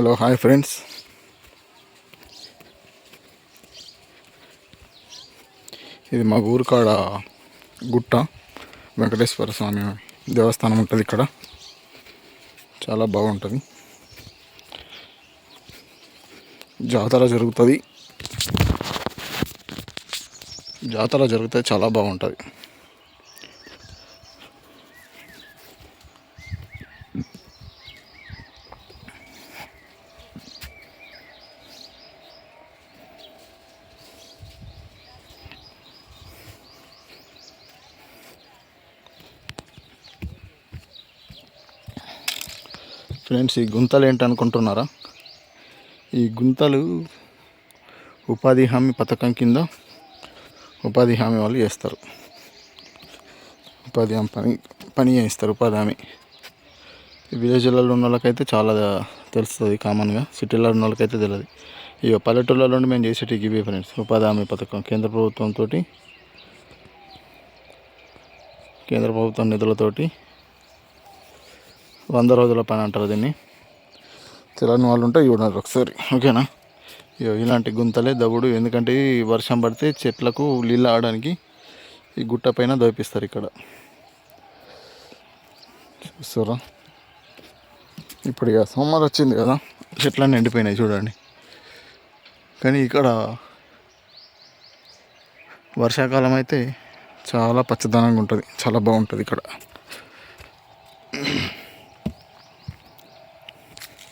Hello hi friends. ఇది మా ఊరు కాడ గుట్ట వెంకటేశ్వర స్వామి దేవస్థానం ఉంటుంది ఇక్కడ. చాలా బాగుంటుంది. జాతర జరుగుతుంది. జాతర జరిగితే చాలా బాగుంటుంది. ఫ్రెండ్స్ ఈ గుంతలు ఏంటనుకుంటున్నారా? ఈ గుంతలు ఉపాధి హామీ పథకం కింద ఉపాధి హామీ వాళ్ళు చేస్తారు. ఉపాధి హామీ పని పని చేయిస్తారు ఉపాధి హామీ. విలేజ్లలో ఉన్న వాళ్ళకైతే చాలా తెలుస్తుంది కామన్గా సిటీలో ఉన్న వాళ్ళకైతే తెలియదు ఇక పల్లెటూళ్ళలో నుండి మేము చేసేటి ఇవే ఫ్రెండ్స్ ఉపాధి హామీ పథకం. కేంద్ర ప్రభుత్వంతో కేంద్ర ప్రభుత్వం నిధులతోటి వంద రోజుల పని అంటారు దీన్ని. తెలియని వాళ్ళు ఉంటే చూడండి ఒకసారి. ఓకేనా? ఇగో ఇలాంటి గుంతలే దవుడు ఎందుకంటే వర్షం పడితే చెట్లకు నీళ్ళు ఆడడానికి ఈ గుట్ట పైన దోపిస్తారు ఇక్కడ. చూస్తారా ఇప్పుడు ఇక సోమవారం వచ్చింది కదా. చెట్లన్నీ ఎండిపోయినాయి చూడండి. కానీ ఇక్కడ వర్షాకాలం అయితే చాలా పచ్చదనంగా ఉంటుంది. చాలా బాగుంటుంది ఇక్కడ.